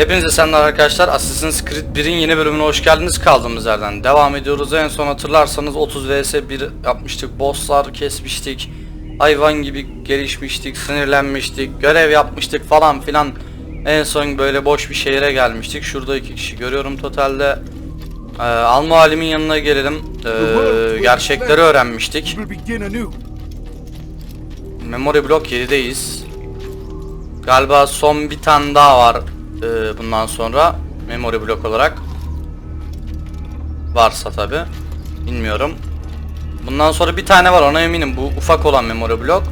Hepinize selamlar arkadaşlar. Assassin's Creed 1'in yeni bölümüne hoş geldiniz. Kaldığımız yerden devam ediyoruz. En son hatırlarsanız 30 vs 1 yapmıştık. Bosslar kesmiştik. Hayvan gibi gelişmiştik, sinirlenmiştik, görev yapmıştık falan filan. En son böyle boş bir şehire gelmiştik. Şurada iki kişi görüyorum totalde. Ee, Alma Halim'in yanına gelelim. Ee, gerçekleri öğrenmiştik. Memory Block 7'deyiz. Galiba son bir tane daha var e, bundan sonra Memory Block olarak. Varsa tabi. Bilmiyorum. Bundan sonra bir tane var ona eminim. Bu ufak olan Memory Block.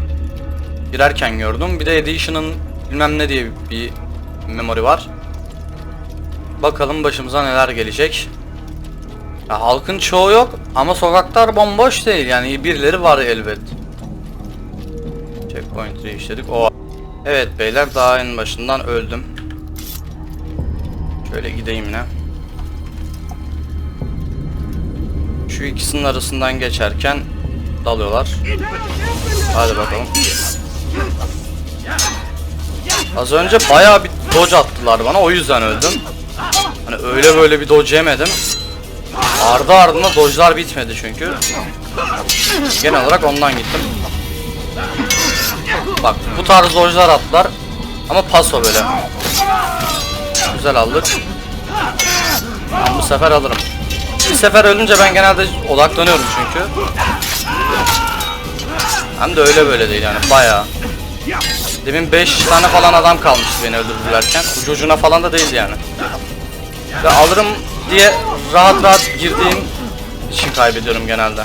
Girerken gördüm. Bir de Edition'ın bilmem ne diye bir memory var. Bakalım başımıza neler gelecek. Ya halkın çoğu yok ama sokaklar bomboş değil yani birileri var elbet. Checkpoint değiştirdik. O. Evet beyler daha en başından öldüm. Şöyle gideyim yine. Şu ikisinin arasından geçerken dalıyorlar. Hadi bakalım. Az önce bayağı bir dodge attılar bana o yüzden öldüm. Hani öyle böyle bir dodge yemedim. Ardı ardına dodge'lar bitmedi çünkü. Genel olarak ondan gittim. Bak bu tarz dojlar atlar ama paso böyle. Güzel aldık. Ben bu sefer alırım. Bir sefer ölünce ben genelde odaklanıyorum çünkü. Hem de öyle böyle değil yani bayağı. Demin 5 tane falan adam kalmıştı beni öldürdülerken. Ucu ucuna falan da değil yani. Ve alırım diye rahat rahat girdiğim için kaybediyorum genelde.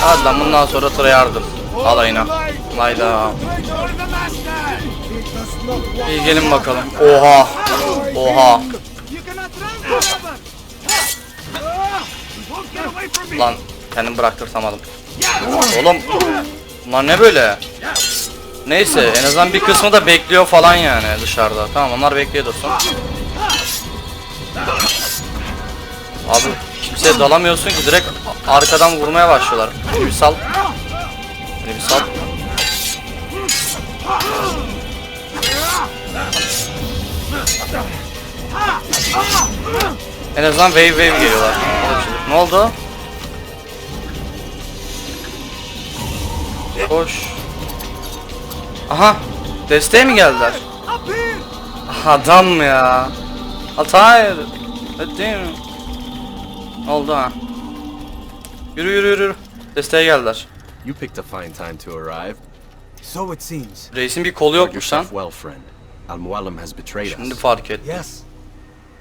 Hadi lan bundan sonra tryhardım alayına. Hayda. İyi gelin bakalım. Oha. Oha. Lan kendim bıraktırtamadım. Oğlum. Bunlar ne böyle? Neyse en azından bir kısmı da bekliyor falan yani dışarıda. Tamam onlar bekliyor dursun. Abi kimseye dalamıyorsun ki direkt arkadan vurmaya başlıyorlar. Beni bir sal. Beni bir sal. En azından wave wave geliyorlar. Ne oldu? Koş. Aha. Desteğe mi geldiler? Adam ya. Hatayır. Hadi. Oldu ha. Yürü yürü yürü. Desteğe geldiler. You picked a fine time to arrive. So it seems. Reisin bir kolu yokmuş lan. well, friend. Al Mualim has betrayed Şimdi us. fark ettim. Yes.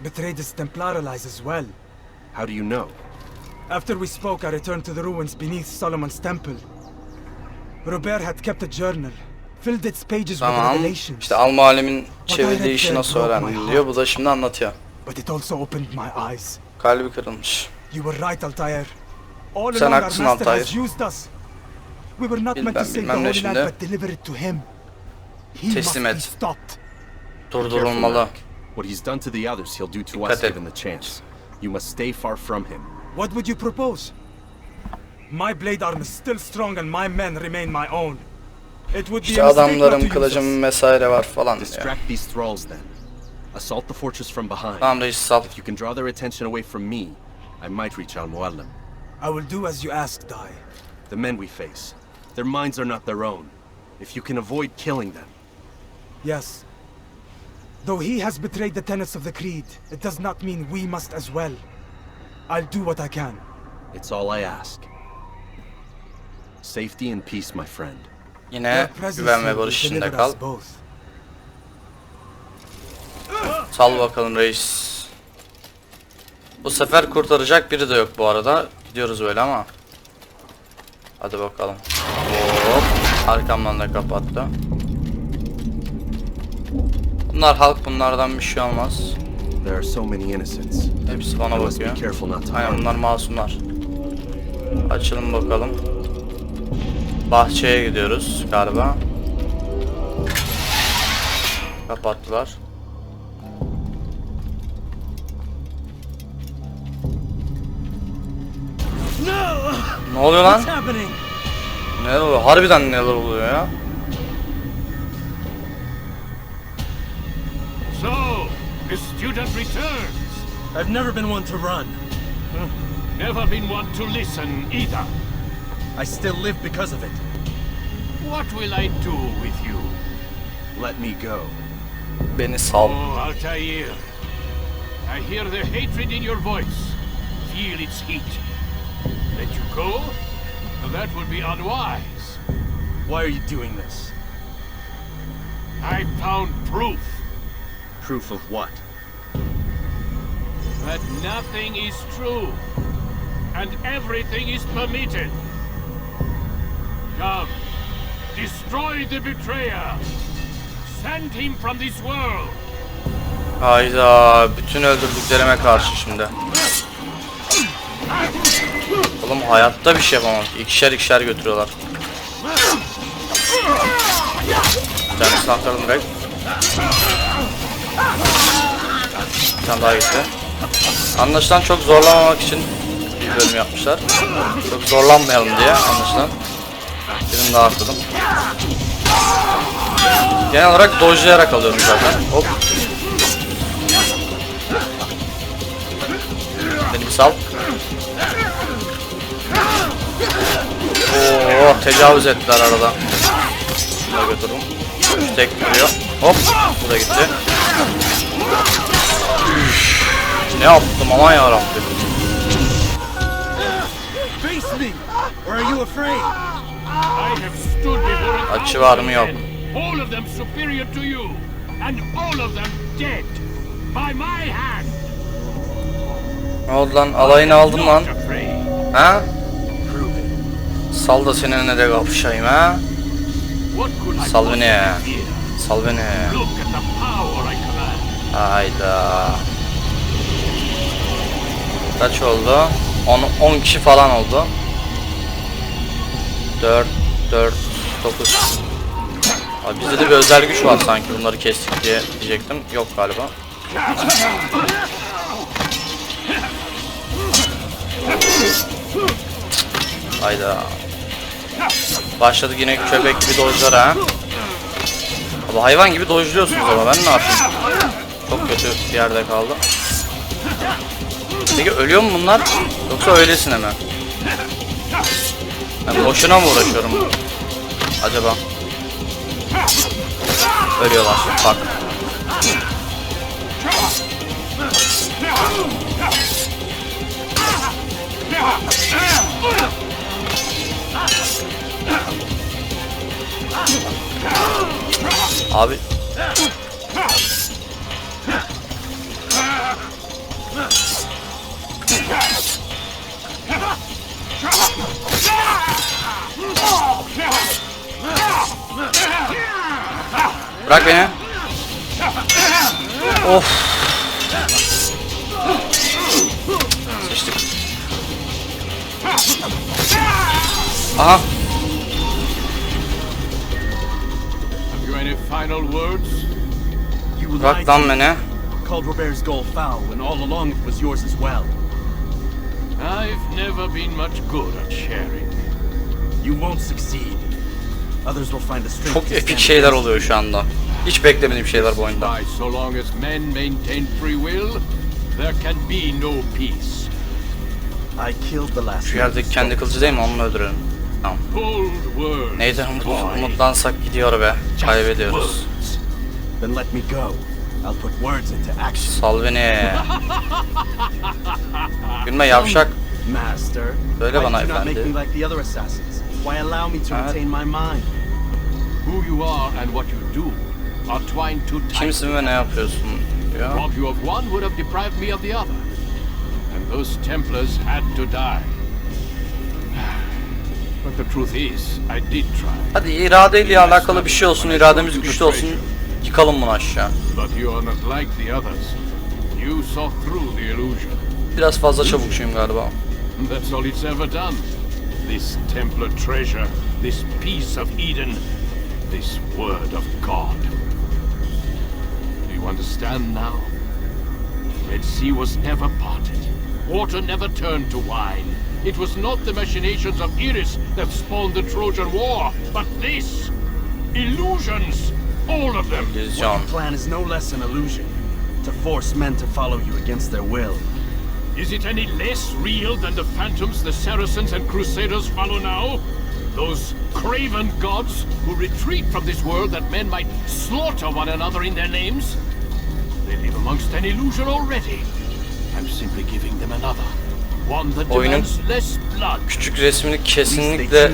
Betrayed his Templar allies as well. How do you know? After we spoke, I returned to the ruins beneath Solomon's temple. Robert had kept a journal, filled its pages with Tamam. revelations. İşte Alma Alem'in çevirdiği işi nasıl öğrendin diyor. Bu da şimdi anlatıyor. But it also opened my eyes. Kalbi kırılmış. You were right, Altair. All Sen haklısın, master has Altair. used us. We were not meant to save the Holy şimdi. Land, but deliver it to him. He Teslim must et. be stopped. Durdurulmalı. What he's done to the others, he'll do to us given the chance. You must stay far from him. What would you propose? My blade arm is still strong and my men remain my own. It would be İşte adamlarım kılıcım vesaire var falan diyor. Distract these thralls then. Assault the fortress from behind. Tamam reis sal. If you can draw their attention away from me, I might reach Al Mualim. I will do as you ask, Dai. The men we face, their minds are not their own. If you can avoid killing them, Yes. Though he has betrayed the tenets of the Creed, it does not mean we must as well. I'll do what I can. it's all I ask. Safety and peace, my friend. Yine güven ve barış içinde kal. Sal bakalım reis. Bu sefer kurtaracak biri de yok bu arada. Gidiyoruz böyle ama. Hadi bakalım. Hop. Arkamdan da kapattı. Bunlar halk bunlardan bir şey olmaz. There are so many innocents. Hepsi bana bakıyor. Aynen bunlar masumlar. Açılın bakalım. Bahçeye gidiyoruz galiba. Kapattılar. Ne oluyor lan? Neler oluyor? Harbiden neler oluyor ya? Student returns. I've never been one to run. Never been one to listen either. I still live because of it. What will I do with you? Let me go. Beni sal. Oh, Altair. I hear the hatred in your voice. Feel its heat. Let you go? That would be unwise. Why are you doing this? I found proof Proof of what? That nothing is true and everything is permitted. Come, destroy the betrayer. Send him from this world. Hayda bütün öldürdüklerime karşı şimdi. Oğlum hayatta bir şey yapamam. İkişer ikişer götürüyorlar. Bir tanesini aktardım direkt. Bir tane daha gitti. Anlaşılan çok zorlamamak için bir bölüm yapmışlar. Çok zorlanmayalım diye anlaşılan. Birini daha atladım. Genel olarak dojlayarak alıyorum zaten. Hop. Beni bir sal. Oo, tecavüz ettiler arada. Şunu da götürdüm. Şu tek vuruyor. Hop, bu da gitti. Ne yaptım aman yarabbim. Face me! Or are you afraid? I have stood before a Açı var mı yok. all of them superior to you, and all of them dead by my hand. Ne oldu lan? Alayını aldın lan. Ha? Sal da seninle de kapışayım ha. Sal beni? Sal beni. Look at the power I command. Hayda. Kaç oldu? 10 10 kişi falan oldu. 4 4 9 Abi bizde de bir özel güç var sanki bunları kestik diye diyecektim. Yok galiba. Hayda. Başladık yine köpek gibi dojlar ha. Abi hayvan gibi dojluyorsunuz ama ben ne yapayım? Çok kötü bir yerde kaldım. Peki ölüyor mu bunlar? Yoksa öylesine mi? Ben boşuna mı uğraşıyorum? Acaba? Ölüyorlar. Bak. Abi bırak beni. Of. Sıçtık. Aha. Have you any final words? You Bırak lied lan beni. Called Robert's goal foul when all along it was yours as well. I've never been much good at sharing. You won't succeed. Others will find the strength Çok epik şeyler oluyor şu anda. Hiç beklemediğim şeyler bu oyunda. So long as men maintain free will, there can be no peace. I killed the last Şu yerdeki kendi kılıcı değil mi? Onu öldürelim. Tamam. Bold words. Neyse umut, umutlansak gidiyor be. Kaybediyoruz. words. Then let me go. I'll put words into action. Sal beni. Gülme yavşak. Master, Söyle why bana efendi. make me like the other assassins? Why allow me to Ha? retain my mind? Who you are and what you do are twined too tightly. Kimsin ve ne yapıyorsun diyor. Rob you of one would have deprived me of the other. And those Templars had to die. But the truth is, I did try. Hadi iradeyle alakalı bir şey olsun, irademiz güçlü olsun. Yıkalım bunu aşağı. But you are not like the others. You saw through the illusion. Biraz fazla çabukçuyum galiba. That's all it's ever done. This Templar treasure, this piece of Eden, this word of God. Do you understand now? Red Sea was never parted. Water never turned to wine. It was not the machinations of Iris that spawned the Trojan War, but this! Illusions! All of them! İllüzyon. Plan is no less an illusion. To force men to follow you against their will. Is it any less real than the phantoms the Saracens and Crusaders follow now? Those craven gods who retreat from this world that men might slaughter one another in their names? They live amongst an illusion already. I'm simply giving them another. One that Oyunun. Küçük resmini kesinlikle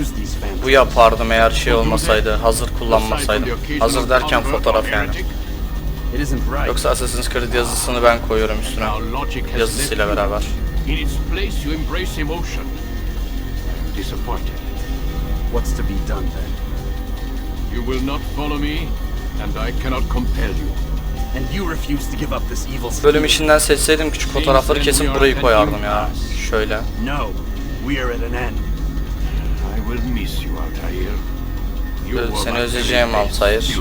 bu yapardım eğer şey olmasaydı. Hazır kullanmasaydım. Hazır derken fotoğraf yani. It isn't right. Yoksa Assassin's Creed yazısını ben koyuyorum üstüne. Yazısıyla beraber. In its place, you embrace emotion. Disappointed. What's to be done then? You will not follow me, and I cannot compel you. And you refuse to give up this evil Bölüm içinden seçseydim küçük fotoğrafları kesin burayı koyardım ya. Şöyle. No. We are at an end. I will miss you, Altair. Ee, seni özleyeceğim Altair.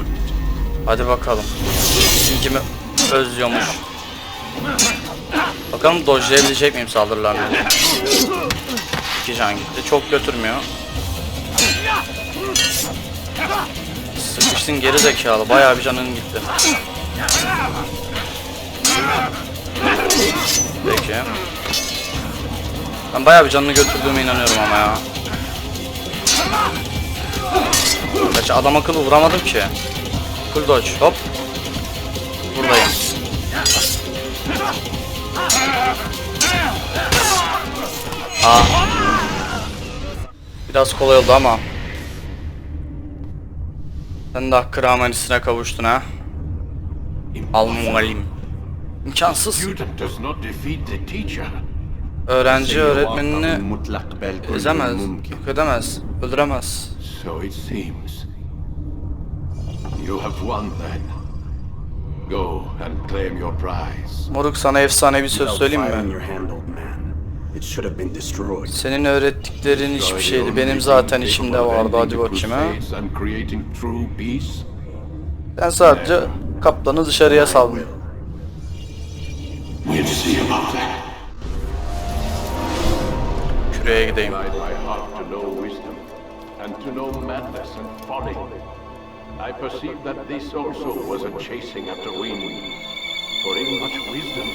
Hadi bakalım. Kim kimi özlüyormuş. Bakalım dojlayabilecek miyim saldırılarını? İki can gitti. Çok götürmüyor. Sıkıştın geri zekalı. Bayağı bir canın gitti. Peki. Ben bayağı bir canını götürdüğüme inanıyorum ama ya. Gerçi adam akıllı vuramadım ki. Full dodge. Hop. Buradayım. Aa. Biraz kolay oldu ama. Sen de hakkı rahmetisine kavuştun ha. Al muallim. İmkansız. Öğrenci öğretmenini ezemez, yok edemez, öldüremez. So it seems. You have won then. Go and claim your prize. Moruk sana efsane bir söz söyleyeyim mi? your hand, old man. It should have been destroyed. Senin öğrettiklerin hiçbir şeydi. Benim zaten içimde vardı. Hadi bakayım ha. And creating true peace. Sen sadece kaplanı dışarıya saldın. We'll see about that. Küreye gideyim. I perceive that this also was a chasing after wind. For in much wisdom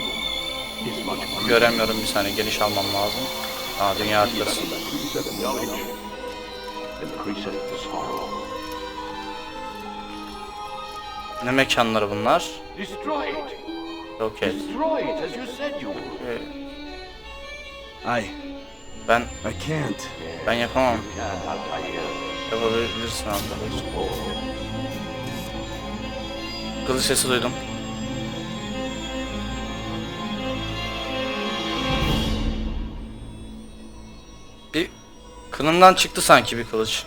is much grief. Göremiyorum bir saniye geniş almam lazım. Aa dünya haritası. Increaseth knowledge, increaseth the sorrow. Ne mekanları bunlar? Destroy it! Okey. Destroy it as you said you would. I... Ben I can't. ben yapamam. Yapabilirsin arkadaş. Kılıç sesi duydum. Bir kınından çıktı sanki bir kılıç.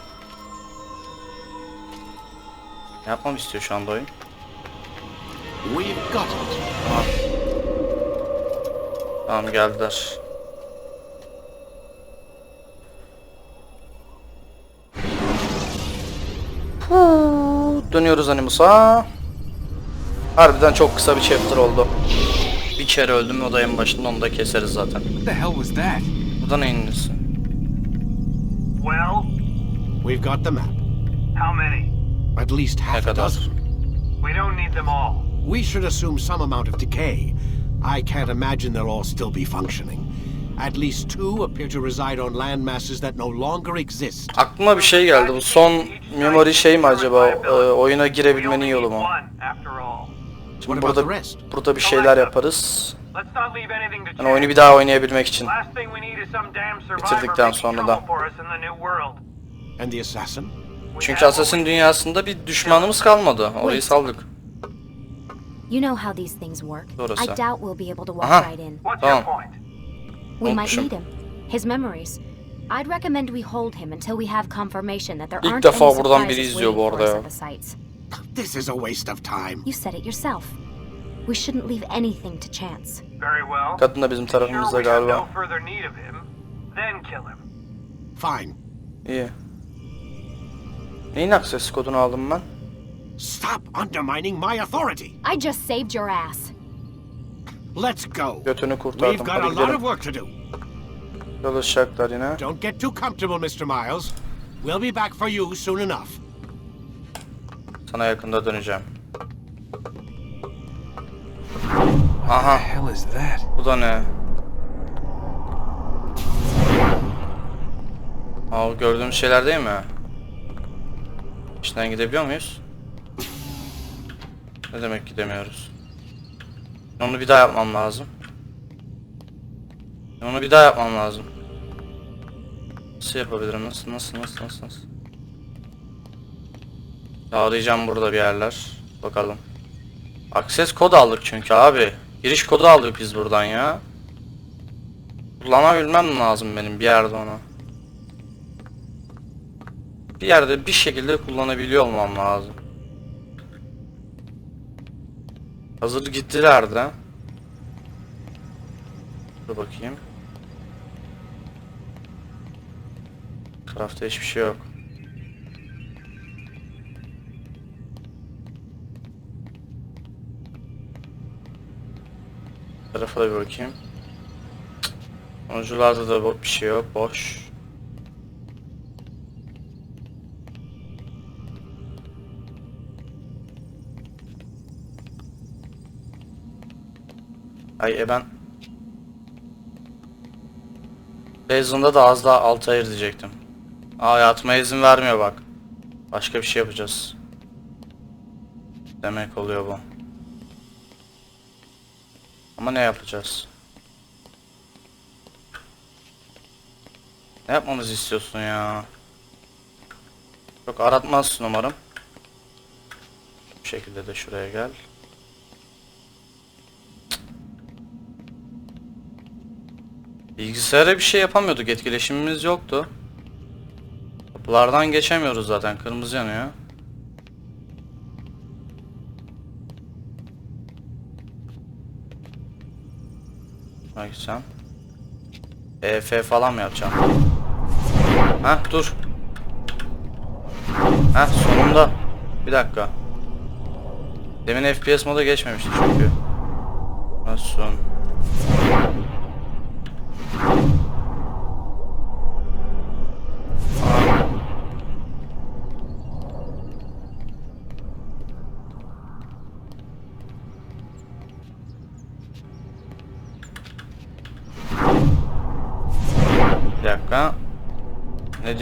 Ne yapmam istiyor şu anda oyun? We've got it. Tamam geldiler. Huu, Dönüyoruz Animus'a. Harbiden çok kısa bir chapter oldu. Bir kere öldüm o da en başında onu da keseriz zaten. What the hell was that? Bu da neyin nesi? Well, We've got the map. how many? At least half a dozen. We don't need them all. We should assume some amount of decay. I can't imagine they'll all still be functioning. At least two appear to reside on land masses that no longer exist. Aklıma bir şey geldi. Bu son memory şey mi acaba? Ee, oyuna girebilmenin yolu mu? Şimdi burada burada bir şeyler yaparız. Yani oyunu bir daha oynayabilmek için. Bitirdikten sonra da. Çünkü Assassin dünyasında bir düşmanımız kalmadı. Orayı saldık. You know how these things work. Orası. I doubt we'll be able to walk Aha. right in. What's Tamam. your point? We might need him. His memories. I'd recommend we hold him until we have confirmation that there İlk aren't defa any buradan biri surprises izliyor bu waiting for arada ya. This is a waste of time. You said it yourself. We shouldn't leave anything to chance. Very well. Kadın da bizim Sure tarafımızda we have galiba. no further need of him. Then kill him. Fine. İyi. Neyin access kodunu aldım ben? Stop undermining my authority. I just saved your ass. Let's go. Götünü We've kurtardım. got Hadi a lot gidelim. of work to do. Çalışacaklar yine. Don't get too comfortable, Mr. Miles. We'll be back for you soon enough. Sana yakında döneceğim. Aha hell is that? bu da ne? Aa, o gördüğümüz şeyler değil mi? İçinden gidebiliyor muyuz? Ne demek gidemiyoruz? Onu bir daha yapmam lazım. Onu bir daha yapmam lazım. Nasıl yapabilirim? Nasıl nasıl nasıl nasıl nasıl? Ya Arayacağım burada bir yerler. Bakalım. Akses kodu aldık çünkü abi. Giriş kodu aldık biz buradan ya. Kullanabilmem lazım benim bir yerde onu. Bir yerde bir şekilde kullanabiliyor olmam lazım. Hazır gittiler de. Dur bakayım. Tarafta hiçbir şey yok. Tarafa da bir bakayım. Sonucularda da bir şey yok. Boş. Ay e ben Basin'da da az daha altı ayır diyecektim. Aa yatmaya izin vermiyor bak. Başka bir şey yapacağız. Demek oluyor bu. Ama ne yapacağız? Ne yapmamızı istiyorsun ya? Çok aratmazsın umarım. Bu şekilde de şuraya gel. Bilgisayara bir şey yapamıyorduk. Etkileşimimiz yoktu. Kapılardan geçemiyoruz zaten. Kırmızı yanıyor. Sen. EF falan mı yapacağım? Ha dur. Ha sonunda. Bir dakika. Demin FPS moda geçmemişti çünkü. Nasıl?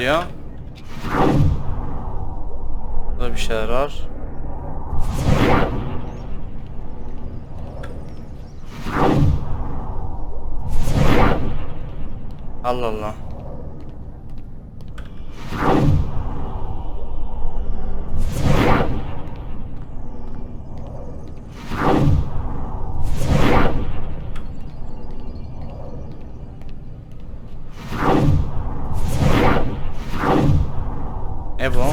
Diyor? Burada bir şeyler var. Allah Allah. Bu?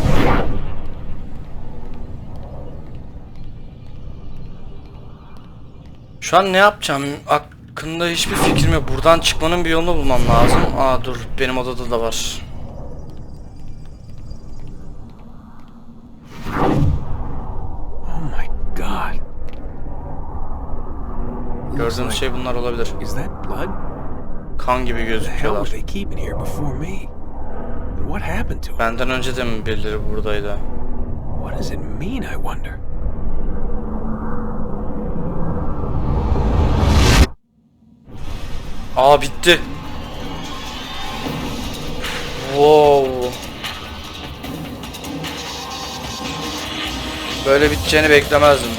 Şu an ne yapacağım? Hakkında hiçbir fikrim yok. Buradan çıkmanın bir yolunu bulmam lazım. Aa dur benim odada da var. Oh my god. Gördüğümüz şey bunlar olabilir. Kan gibi gözüküyorlar. What happened to him? Benden önce de mi birileri buradaydı? What does it mean, I wonder? Aa bitti. Wow. Böyle biteceğini beklemezdim.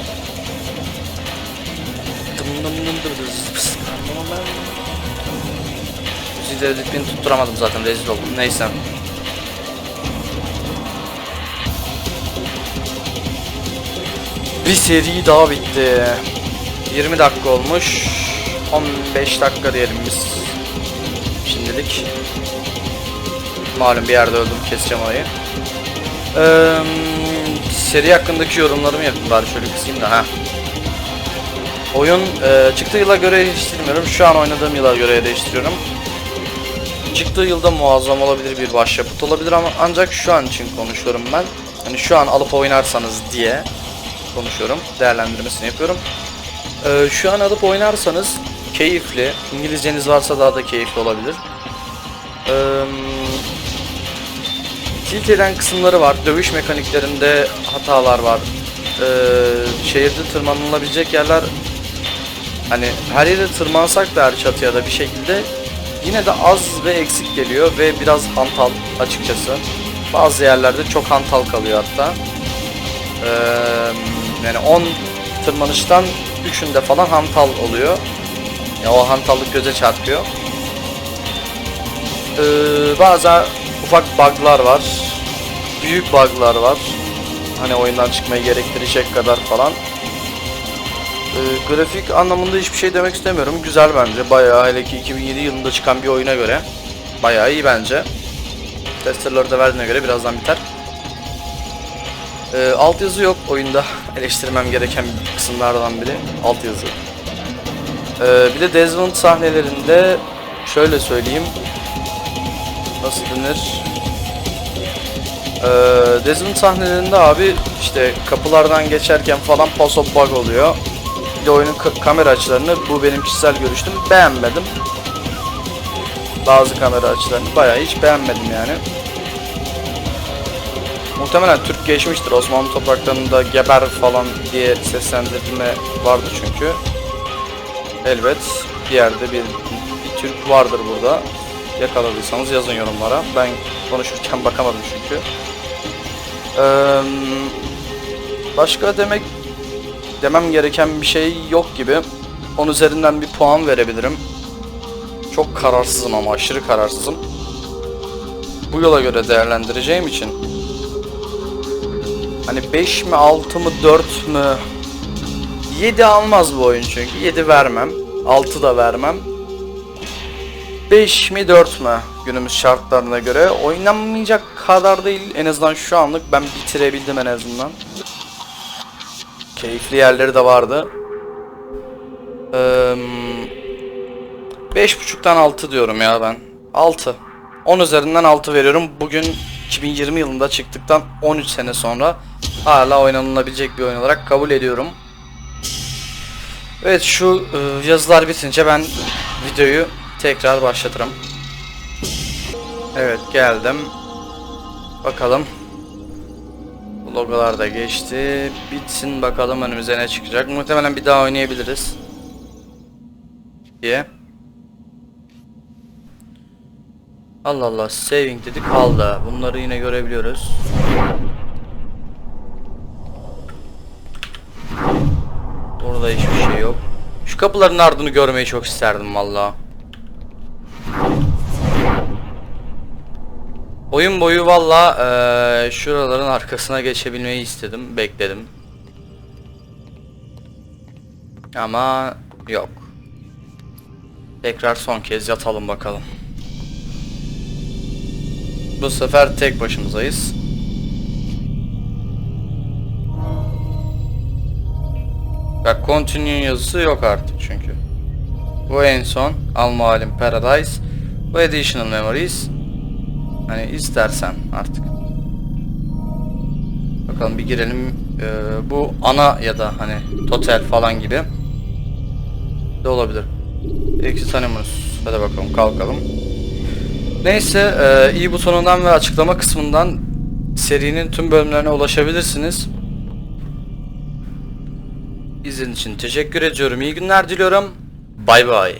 Müziği de ritmini tutturamadım zaten rezil oldum. Neyse. Bir seri daha bitti. 20 dakika olmuş. 15 dakika diyelim biz. Şimdilik. Malum bir yerde öldüm keseceğim orayı. Ee, seri hakkındaki yorumlarımı yapayım bari şöyle kısayım da ha. Oyun e, çıktığı yıla göre değiştirmiyorum. Şu an oynadığım yıla göre değiştiriyorum. Çıktığı yılda muazzam olabilir bir başyapıt olabilir ama ancak şu an için konuşuyorum ben. Hani şu an alıp oynarsanız diye konuşuyorum. Değerlendirmesini yapıyorum. Ee, şu an alıp oynarsanız keyifli. İngilizceniz varsa daha da keyifli olabilir. Ee, tilt eden kısımları var. Dövüş mekaniklerinde hatalar var. Ee, şehirde tırmanılabilecek yerler Hani her yere tırmansak da her çatıya da bir şekilde yine de az ve eksik geliyor ve biraz hantal açıkçası. Bazı yerlerde çok hantal kalıyor hatta. Ee, yani 10 tırmanıştan 3'ünde falan hantal oluyor. Ya o hantallık göze çarpıyor. Ee, bazı ufak bug'lar var. Büyük bug'lar var. Hani oyundan çıkmayı gerektirecek kadar falan. Ee, grafik anlamında hiçbir şey demek istemiyorum. Güzel bence. Bayağı hele ki 2007 yılında çıkan bir oyuna göre. Bayağı iyi bence. Testerları da verdiğine göre birazdan biter. Ee, altyazı yok oyunda. Eleştirmem gereken kısımlardan biri. Altyazı. Ee, bir de Desmond sahnelerinde şöyle söyleyeyim. Nasıl denir? Ee, Desmond sahnelerinde abi işte kapılardan geçerken falan pass of bug oluyor. Bir de oyunun ka- kamera açılarını bu benim kişisel görüşüm beğenmedim. Bazı kamera açılarını bayağı hiç beğenmedim yani. Muhtemelen Türk geçmiştir. Osmanlı topraklarında geber falan diye seslendirme vardı çünkü. Elbet bir yerde bir, bir Türk vardır burada. Yakaladıysanız yazın yorumlara. Ben konuşurken bakamadım çünkü. Eee, başka demek demem gereken bir şey yok gibi. 10 üzerinden bir puan verebilirim. Çok kararsızım ama aşırı kararsızım. Bu yola göre değerlendireceğim için Hani 5 mi 6 mı 4 mü? 7 almaz bu oyun çünkü. 7 vermem. 6 da vermem. 5 mi 4 mü günümüz şartlarına göre? Oynanmayacak kadar değil. En azından şu anlık ben bitirebildim en azından. Keyifli yerleri de vardı. Eee 5.5'tan 6 diyorum ya ben. 6 10 üzerinden 6 veriyorum. Bugün 2020 yılında çıktıktan 13 sene sonra hala oynanılabilecek bir oyun olarak kabul ediyorum. Evet şu e, yazılar bitince ben videoyu tekrar başlatırım. Evet geldim. Bakalım. Bu logolar da geçti. Bitsin bakalım önümüze ne çıkacak. Muhtemelen bir daha oynayabiliriz. Diye. Allah Allah saving dedik kaldı. Bunları yine görebiliyoruz. Burada hiçbir şey yok. Şu kapıların ardını görmeyi çok isterdim valla. Oyun boyu valla eee, şuraların arkasına geçebilmeyi istedim, bekledim. Ama yok. Tekrar son kez yatalım bakalım. Bu sefer tek başımızayız. Bak continue yazısı yok artık çünkü. Bu en son Almahalim Paradise. Bu additional memories. Hani istersen artık. Bakalım bir girelim. Ee, bu ana ya da hani total falan gibi de olabilir. Exit Animus. Hadi bakalım kalkalım. Neyse e, i butonundan ve açıklama kısmından serinin tüm bölümlerine ulaşabilirsiniz. İzlediğiniz için teşekkür ediyorum. İyi günler diliyorum. Bay bay.